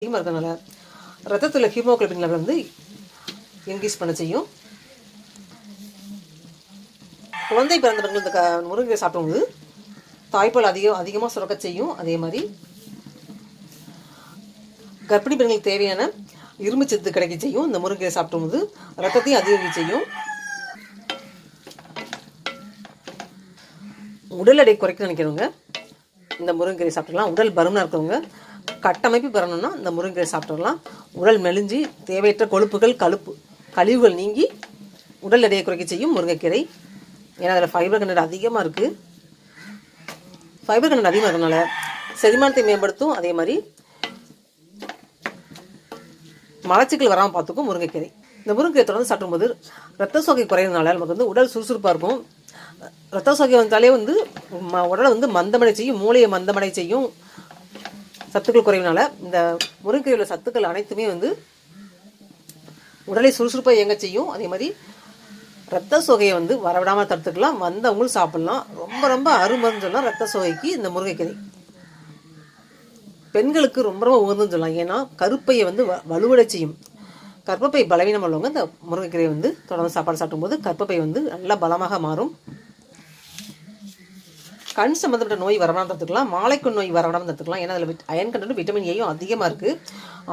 அதிகமாக இருக்கனால ரத்தத்தில் ஹீமோகுளோபின் லெவல் வந்து இன்க்ரீஸ் பண்ண செய்யும். குழந்தை பிறந்த பிறகு இந்த க முருங்கை சாப்பிடும்போது தாய்ப்பால் அதிகம் அதிகமாக சுரக்க செய்யும். அதே மாதிரி கர்ப்பிணி பெண்களுக்கு தேவையான இரும்பு சத்து கிடைக்க செய்யும். இந்த முருங்கையை சாப்பிடும்போது ரத்தத்தையும் அதிகரிக்க செய்யும். உடல் எடை குறைக்க நினைக்கிறவங்க இந்த முருங்கீரை சாப்பிட்டுக்கலாம். உடல் பருமனாக இருக்கிறவங்க கட்டமைப்பு பெறணும்னா இந்த முருங்கீரை சாப்பிட்டுடலாம். உடல் மெலிஞ்சி தேவையற்ற கொழுப்புகள் கழுப்பு கழிவுகள் நீங்கி உடல் எடையை குறைக்க செய்யும் முருங்கைக்கீரை. ஏன்னா அதில் ஃபைபர் கண்டட் அதிகமாக இருக்குது ஃபைபர் கண்டட் அதிகமாக இருக்கறனால செரிமானத்தை மேம்படுத்தும். அதே மாதிரி மலச்சிக்கல் வராமல் பார்த்துக்கும் முருங்கைக்கீரை. இந்த முருங்கைக்கீரை தொடர்ந்து சாப்பிடும்போது ரத்த சோகை குறையிறதுனால நமக்கு வந்து உடல் சுறுசுறுப்பாக இருக்கும். ரத்த சோகை வந்தாலே வந்து ம உடலை வந்து மந்தமடை செய்யும் மூளையை மந்தமடை செய்யும். சத்துக்கள் குறைவினால இந்த முருங்கைக்கீரையில் உள்ள சத்துக்கள் அனைத்துமே வந்து உடலை சுறுசுறுப்பாக இயங்க செய்யும். அதே மாதிரி ரத்த சோகையை வந்து வரவிடாமல் தடுத்துக்கலாம். வந்தவங்களும் சாப்பிட்லாம். ரொம்ப ரொம்ப அருமருன்னு சொல்லலாம் ரத்த சோகைக்கு இந்த முருங்கைக்கீரை. பெண்களுக்கு ரொம்ப ரொம்ப உகந்துன்னு சொல்லலாம். ஏன்னா கருப்பையை வந்து வ வலுவடை செய்யும். கற்பப்பை பலவீனம் உள்ளவங்க இந்த முருங்கைக்கீரையை வந்து தொடர்ந்து சாப்பாடு சாப்பிடும்போது கர்ப்பப்பை வந்து நல்லா பலமாக மாறும். கண் சம்மந்தப்பட்ட நோய் வரவணம் தடுத்துக்கலாம் மாலைக்கு நோய் வரவணம் தடுத்துக்கலாம் ஏன்னா அதில் அயன் கண்டென்ட் விட்டமின் ஏயும் அதிகமாக இருக்குது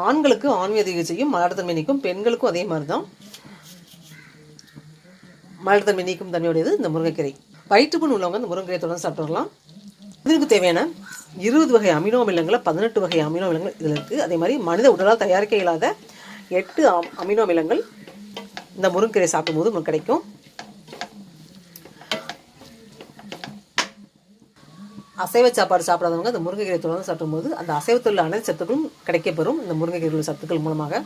ஆண்களுக்கு ஆண்மை அதிகம் செய்யும் மலர்த்தன்மை நீக்கும் பெண்களுக்கும் அதே மாதிரி தான். மலர்த்தன்மை நீக்கும் தன்மையுடையது இந்த முருங்கைக்கீரை. வயிற்றுப்புண் உள்ளவங்க இந்த முருங்கைக்கீரை தொடர்ந்து சாப்பிட்டு வரலாம் இதற்கு தேவையான இருபது வகை அமினோ அமிலங்களை பதினெட்டு வகை அமினோ அமிலங்கள் இதில் இருக்குது அதே மாதிரி மனித உடலால் தயாரிக்க இயலாத எட்டு அம்- அமினோ அமிலங்கள் இந்த முருங்கீரை சாப்பிடும்போது நமக்கு கிடைக்கும். அசைவ சாப்பாடு சாப்பிடாதவங்க இந்த முருங்கைக்கீரை தொடர்ந்து சாப்பிடும்போது அந்த அசைவத்தில் உள்ள அனைத்து சத்துக்களும் கிடைக்கப்பெறும். இந்த முருங்கைக்கீரை சத்துக்கள் மூலமாக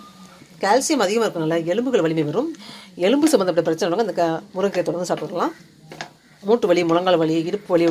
கால்சியம் அதிகமாக இருக்கனால எலும்புகள் வலிமை வரும் எலும்பு சம்மந்தப்பட்ட பிரச்சனை இந்த க முருங்கைக்கீரை தொடர்ந்து சாப்பிடலாம். மூட்டு வலி முழங்கால் வலி இடுப்பு வலி